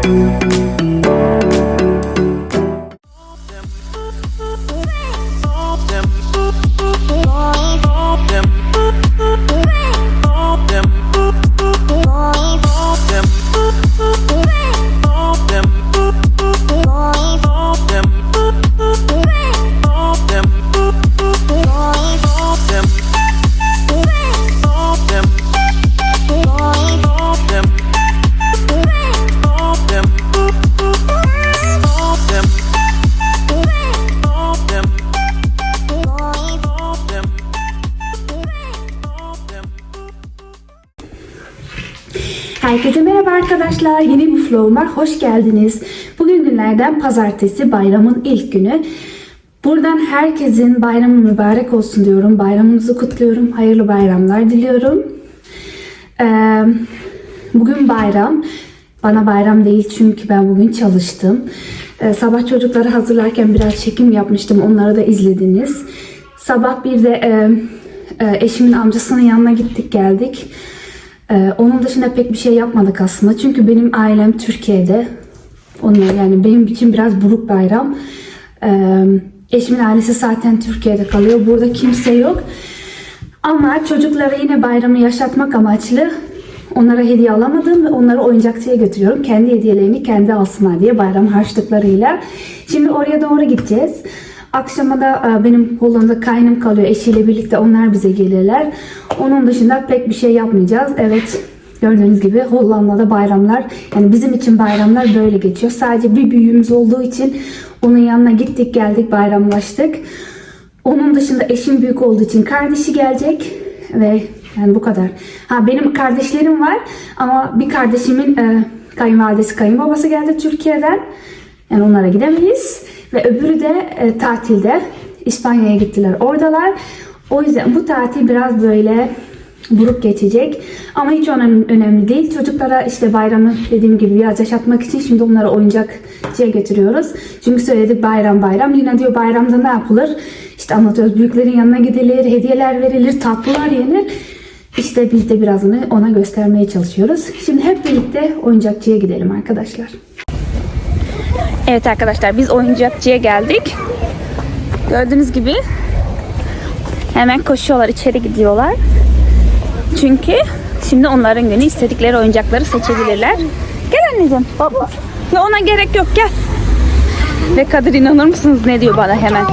Música arkadaşlar. Yeni bir vloguma hoş geldiniz. Bugün günlerden pazartesi bayramın ilk günü. Buradan herkesin bayramı mübarek olsun diyorum. Bayramınızı kutluyorum. Hayırlı bayramlar diliyorum. Ee, bugün bayram. Bana bayram değil çünkü ben bugün çalıştım. Ee, sabah çocukları hazırlarken biraz çekim yapmıştım. Onları da izlediniz. Sabah bir de e, e, eşimin amcasının yanına gittik geldik. Ee, onun dışında pek bir şey yapmadık aslında. Çünkü benim ailem Türkiye'de. Onlar yani benim için biraz buruk bayram. Ee, eşimin ailesi zaten Türkiye'de kalıyor. Burada kimse yok. Ama çocuklara yine bayramı yaşatmak amaçlı onlara hediye alamadım ve onları oyuncakçıya götürüyorum. Kendi hediyelerini kendi alsınlar diye bayram harçlıklarıyla. Şimdi oraya doğru gideceğiz. Akşama da e, benim Hollanda kaynım kalıyor eşiyle birlikte onlar bize gelirler. Onun dışında pek bir şey yapmayacağız. Evet gördüğünüz gibi Hollanda'da bayramlar yani bizim için bayramlar böyle geçiyor. Sadece bir büyüğümüz olduğu için onun yanına gittik geldik bayramlaştık. Onun dışında eşim büyük olduğu için kardeşi gelecek ve yani bu kadar. Ha benim kardeşlerim var ama bir kardeşimin e, kayınvalidesi kayınbabası geldi Türkiye'den. Yani onlara gidemeyiz. Ve öbürü de e, tatilde İspanya'ya gittiler. Oradalar. O yüzden bu tatil biraz böyle buruk geçecek. Ama hiç önemli, önemli değil. Çocuklara işte bayramı dediğim gibi biraz yaşatmak için şimdi onları oyuncakçıya götürüyoruz. Çünkü söyledik bayram bayram. Yine diyor bayramda ne yapılır? İşte anlatıyoruz. Büyüklerin yanına gidilir, hediyeler verilir, tatlılar yenir. İşte biz de biraz onu ona göstermeye çalışıyoruz. Şimdi hep birlikte oyuncakçıya gidelim arkadaşlar. Evet arkadaşlar biz oyuncakçıya geldik. Gördüğünüz gibi hemen koşuyorlar içeri gidiyorlar. Çünkü şimdi onların günü istedikleri oyuncakları seçebilirler. Gel anneciğim. Baba. Ya ona gerek yok gel. Ve Kadir inanır mısınız ne diyor bana hemen.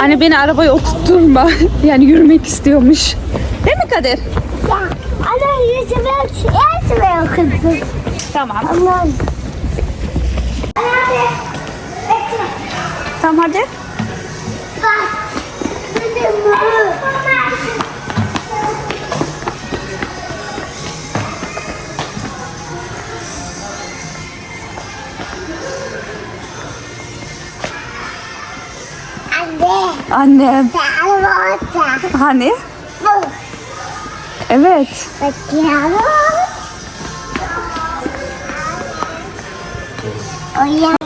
Anne beni arabaya oturtturma. yani yürümek istiyormuş. Değil mi Kadir? Ya ana yüzüme yüzüme okudum. Tamam. Aman. Tamam hadi. Anne. Annem. Hani? Bu. Evet. Bakıyorum. O ya.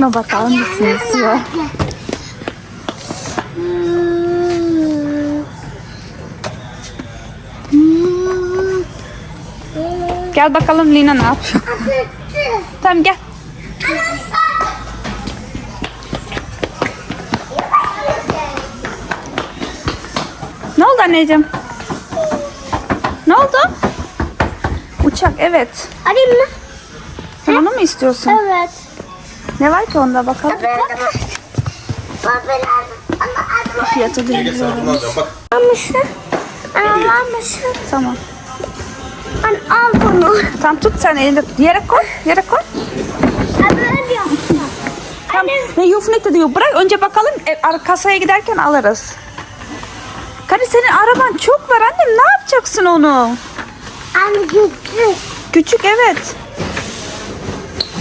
Şuna bakar mısınız ya? Gel bakalım Lina ne yapıyor? Tamam gel. Ne oldu anneciğim? Ne oldu? Uçak evet. Arayayım mı? Sen onu mu istiyorsun? Evet. Ne var ki onda bakalım. Fiyatı bilmiyorum. Bunu alacağım bak. Almışsın. Almışsın. Tamam. An al bunu. Tamam tut sen elinde. Yere koy. Yere koy. Böyle yapsın. Tamam. Ne yufnet diyor. Bırak önce bakalım. E, kasaya giderken alırız. Kadir senin araban çok var annem. Ne yapacaksın onu? Anne gitti. Küçük evet.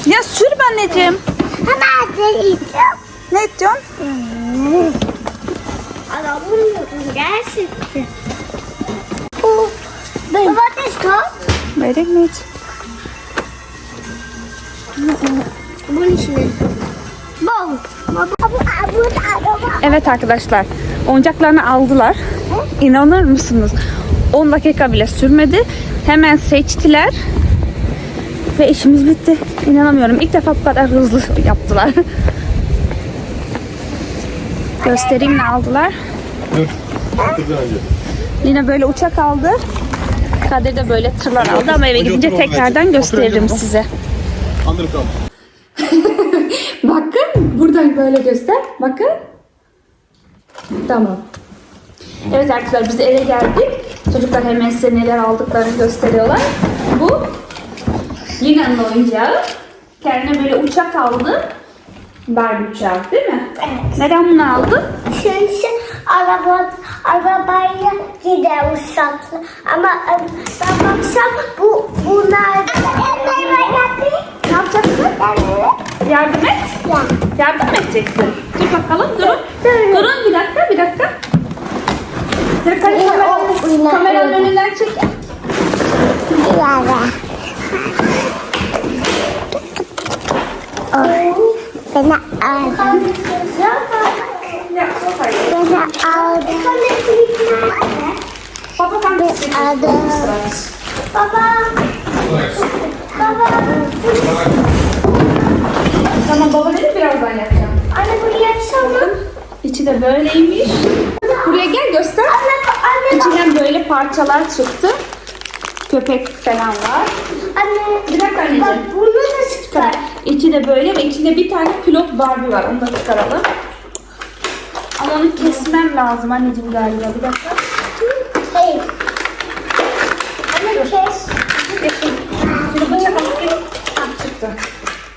Ya sür anneciğim. Hemen seni Ne diyorsun? Adamın gerçekten. Bu. What is that? Mi hiç? Bunun içine. Evet arkadaşlar oyuncaklarını aldılar. İnanır mısınız? 10 dakika bile sürmedi. Hemen seçtiler. Ve işimiz bitti. İnanamıyorum. İlk defa bu kadar hızlı yaptılar. Göstereyim ne aldılar. Dur. Yine böyle uçak aldı. Kadir de böyle tırlar aldı ama eve gidince tekrardan gösteririm size. Bakın buradan böyle göster. Bakın. Tamam. Evet arkadaşlar biz eve geldik. Çocuklar hemen size neler aldıklarını gösteriyorlar. Bu Lina'nın oyuncağı. Kendine böyle uçak aldı. Barbie uçağı değil mi? Evet. Neden bunu aldı? Çünkü araba arabayla gider uçakla. Ama e, ben baksam bu bunlar ne yapacaksın? Yardım et. Ya. Yardım mı edeceksin? Dur bakalım durun. Dur. Durun bir dakika bir dakika. Dur, İyi, kamera- kameranın önünden çek. Yara. Beni aldı. Beni aldı. Baba de Aldı. Baba. Baba. Tamam baba dedi birazdan yapacağım. Anne bunu yapsana. İçi de böyleymiş. Buraya gel göster. Anne, anne. İçinden böyle parçalar çıktı. Köpek falan var. anne. Bir dakika anneciğim. Bak bunu da çıkar. İçi de böyle ve içinde bir tane pilot Barbie var. Onu da çıkaralım. Ama onu kesmem lazım anneciğim galiba. Bir dakika. Hey. Anne kes. Çıktı.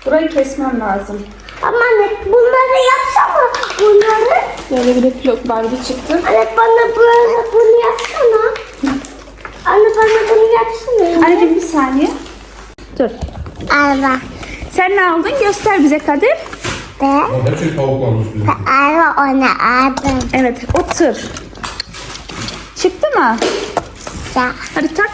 Burayı kesmem lazım. Ama anne bunları yapsana. Bunları. Böyle bir de pilot Barbie çıktı. Anne bana böyle bunu yapsana. Anne bana bunu yapsana. Anneciğim bir saniye. Dur. Araba. Sen ne aldın? Göster bize Kadir. Ve Hep şey tavuk varmış bizim. araba onu aldım. Evet o tır. Çıktı mı? Ya. Hadi tak.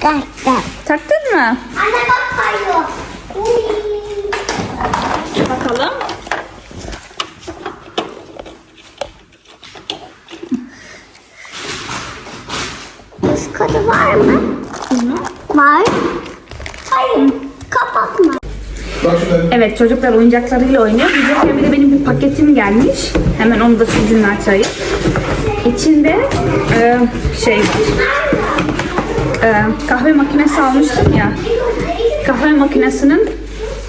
Kaçtım. Taktın mı? Anne bak kayıyor. Bakalım. Üst katı var mı? Var. Hayır. Kapatma. Evet çocuklar oyuncaklarıyla oynuyor. Bizde bir de benim bir paketim gelmiş. Hemen onu da sizinle açayım. İçinde e, şey e, kahve makinesi almıştım ya. Kahve makinesinin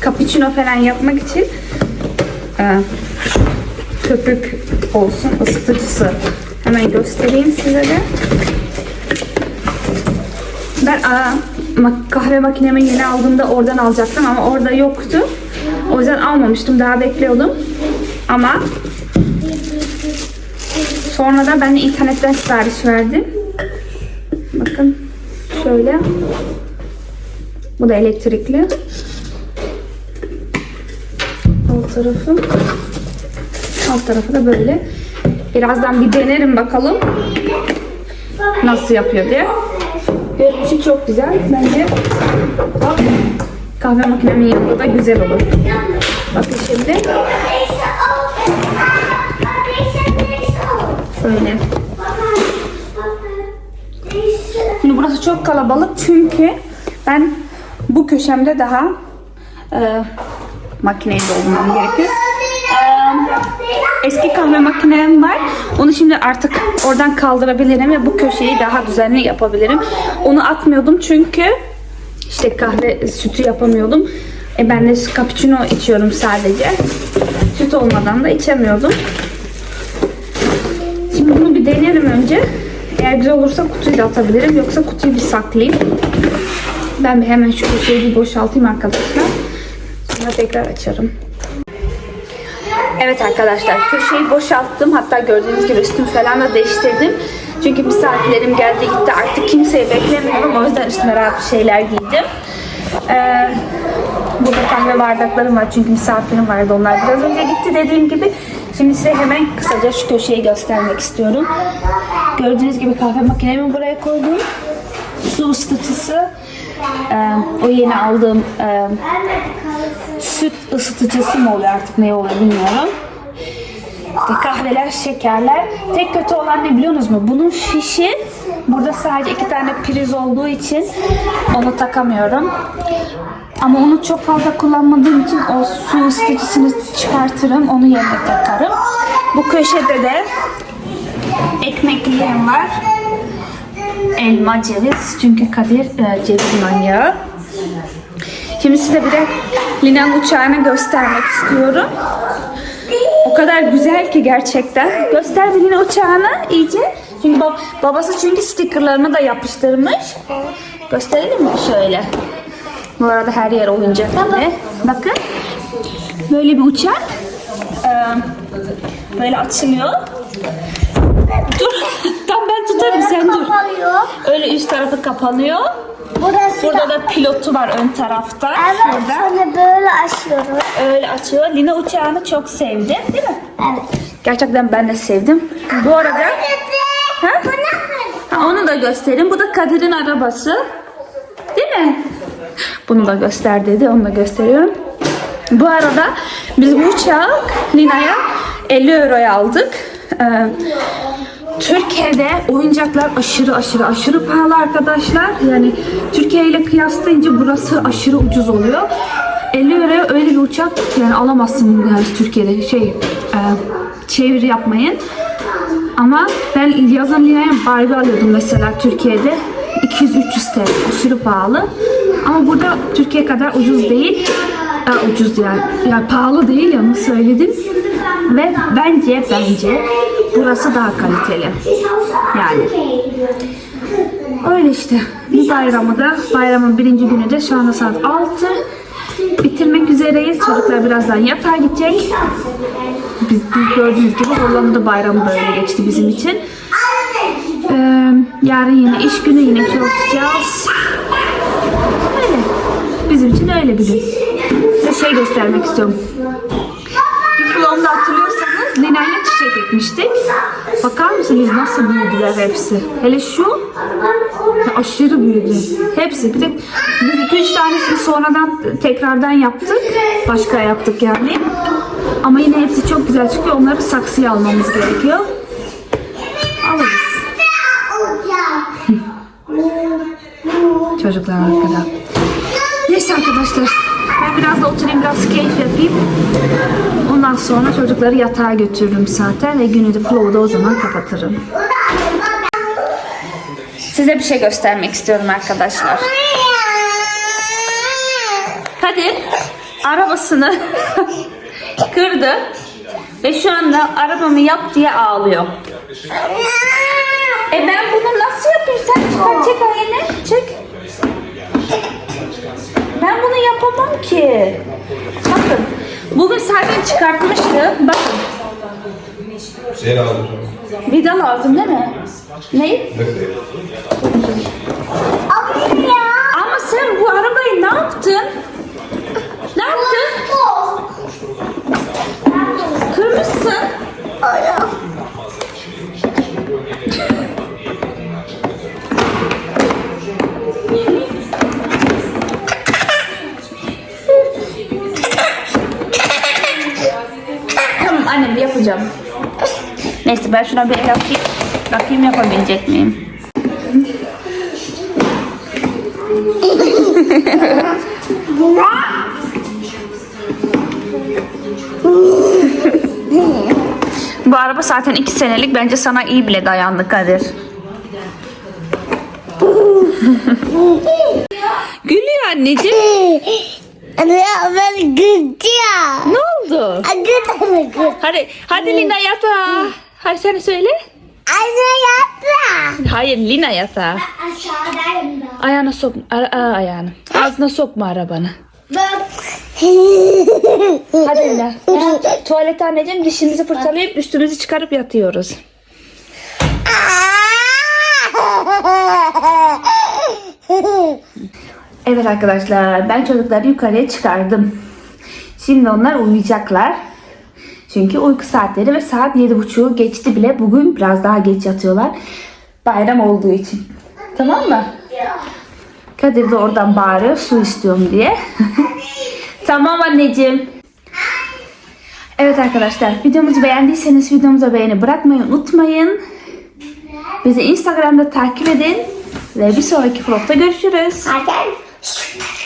cappuccino falan yapmak için e, köpük olsun ısıtıcısı. Hemen göstereyim size de. Ben aa, kahve makinemi yeni aldığımda oradan alacaktım ama orada yoktu. O yüzden almamıştım. Daha bekliyordum. Ama sonra da ben internetten sipariş verdim. Bakın şöyle. Bu da elektrikli. Alt tarafı. Alt tarafı da böyle. Birazdan bir denerim bakalım nasıl yapıyor diye. Görünüşü çok güzel. Bence kahve makinemin yanında da güzel olur. Bakın şimdi böyle. Şimdi burası çok kalabalık çünkü ben bu köşemde daha e, makineyi doldurmam gerekiyor. Eski kahve makinem var. Onu şimdi artık oradan kaldırabilirim ve bu köşeyi daha düzenli yapabilirim. Onu atmıyordum çünkü işte kahve sütü yapamıyordum. E ben de cappuccino içiyorum sadece. Süt olmadan da içemiyordum. Şimdi bunu bir denerim önce. Eğer güzel olursa kutuyu da atabilirim. Yoksa kutuyu bir saklayayım. Ben bir hemen şu köşeyi bir boşaltayım arkadaşlar. Sonra tekrar açarım. Evet arkadaşlar köşeyi boşalttım. Hatta gördüğünüz gibi üstümü falan da değiştirdim. Çünkü misafirlerim geldi gitti. Artık kimseyi beklemiyorum. O yüzden üstüme rahat bir şeyler giydim. Ee, burada kahve bardaklarım var. Çünkü misafirim vardı. Onlar biraz önce gitti dediğim gibi. Şimdi size hemen kısaca şu köşeyi göstermek istiyorum. Gördüğünüz gibi kahve makinemi buraya koydum. Su ısıtıcısı. Ee, o yeni aldığım e, süt ısıtıcısı mı oluyor artık ne oluyor bilmiyorum. İşte kahveler, şekerler. Tek kötü olan ne biliyor musunuz? Bunun fişi burada sadece iki tane priz olduğu için onu takamıyorum. Ama onu çok fazla kullanmadığım için o su ısıtıcısını çıkartırım. Onu yerine takarım. Bu köşede de ekmekliğim var. Elma, ceviz. Çünkü Kadir e, ceviz manyağı. Şimdi size bir de Lina'nın uçağını göstermek istiyorum. O kadar güzel ki gerçekten. Göster bir Lina uçağını iyice. Çünkü bab- babası çünkü stickerlarını da yapıştırmış. Gösterelim mi şöyle? Bu arada her yer oyuncak yine. Bakın. Böyle bir uçak. Ee, böyle açılıyor. Dur. Tam ben tutarım sen dur. Öyle üst tarafı kapanıyor. Burası Burada da. da pilotu var ön tarafta. Evet Şurada. sonra böyle açıyoruz. Öyle açıyor. Lina uçağını çok sevdi. Değil mi? Evet. Gerçekten ben de sevdim. Bu arada Ha? Ha, onu da göstereyim. Bu da Kadir'in arabası. Değil mi? Bunu da göster dedi. Onu da gösteriyorum. Bu arada biz bu uçağı Lina'ya 50 euroya aldık. Ee, Türkiye'de oyuncaklar aşırı aşırı aşırı pahalı arkadaşlar. Yani Türkiye ile kıyaslayınca burası aşırı ucuz oluyor. 50 euroya öyle bir uçak yani alamazsın yani Türkiye'de şey e, çeviri yapmayın. Ama ben yazın Lina'ya Barbie alıyordum mesela Türkiye'de. 200-300 TL aşırı pahalı. Ama burada Türkiye kadar ucuz değil. E, ucuz yani. yani pahalı değil ya söyledim. Ve bence bence burası daha kaliteli. Yani. Öyle işte. Bir bayramı da bayramın birinci günü de şu anda saat 6. Bitirmek üzereyiz. Çocuklar birazdan yatağa gidecek. Biz, biz gördüğünüz gibi Hollanda bayramı böyle geçti bizim için. Ee, yarın yine iş günü yine çalışacağız. Öyle. Bizim için öyle bir gün. Size şey göstermek istiyorum. Ekmiştik. Bakar mısınız nasıl büyüdüler hepsi. Hele şu aşırı büyüdü. Hepsi. Bir de biz iki üç tanesini sonradan tekrardan yaptık. Başka yaptık yani. Ama yine hepsi çok güzel çıkıyor. Onları saksıya almamız gerekiyor. Alırız. Çocuklar arkada. Neyse arkadaşlar. Biraz da oturayım biraz keyif yapayım. Ondan sonra çocukları yatağa götürürüm zaten ve günü de flow'da o zaman kapatırım. Size bir şey göstermek istiyorum arkadaşlar. Kadir arabasını kırdı ve şu anda arabamı yap diye ağlıyor. E ben bunu nasıl yapayım? Sen çek ayını. Çek. Ben bunu yapamam ki. Bakın. Bugün zaten çıkartmıştı. Bakın. Şey lazım. Vida lazım değil mi? Ne? Ama sen bu arabayı ne yaptın? Annem yapacağım. Neyse ben şuna bir el atayım. Bakayım yapabilecek miyim? Bu araba zaten iki senelik. Bence sana iyi bile dayandı Kadir. Gülüyor anneciğim. Anne ben gıcıya. Ne oldu? Hadi, hadi Lina yatağa. Hadi sen söyle. Anne yapma. Hayır Lina yatağa. Aşağıdayım ben. Ayağına sok, ara, ara ayağını. Ağzına sokma arabanı. Ben. Hadi Lina. Tuvalet anneciğim dişimizi fırçalayıp üstümüzü çıkarıp yatıyoruz. Evet arkadaşlar ben çocukları yukarıya çıkardım. Şimdi onlar uyuyacaklar. Çünkü uyku saatleri ve saat yedi buçuğu geçti bile. Bugün biraz daha geç yatıyorlar. Bayram olduğu için. Tamam mı? Kadir de oradan bağırıyor su istiyorum diye. tamam anneciğim. Evet arkadaşlar videomuzu beğendiyseniz videomuza beğeni bırakmayı unutmayın. Bizi Instagram'da takip edin. Ve bir sonraki vlogda görüşürüz. Hadi.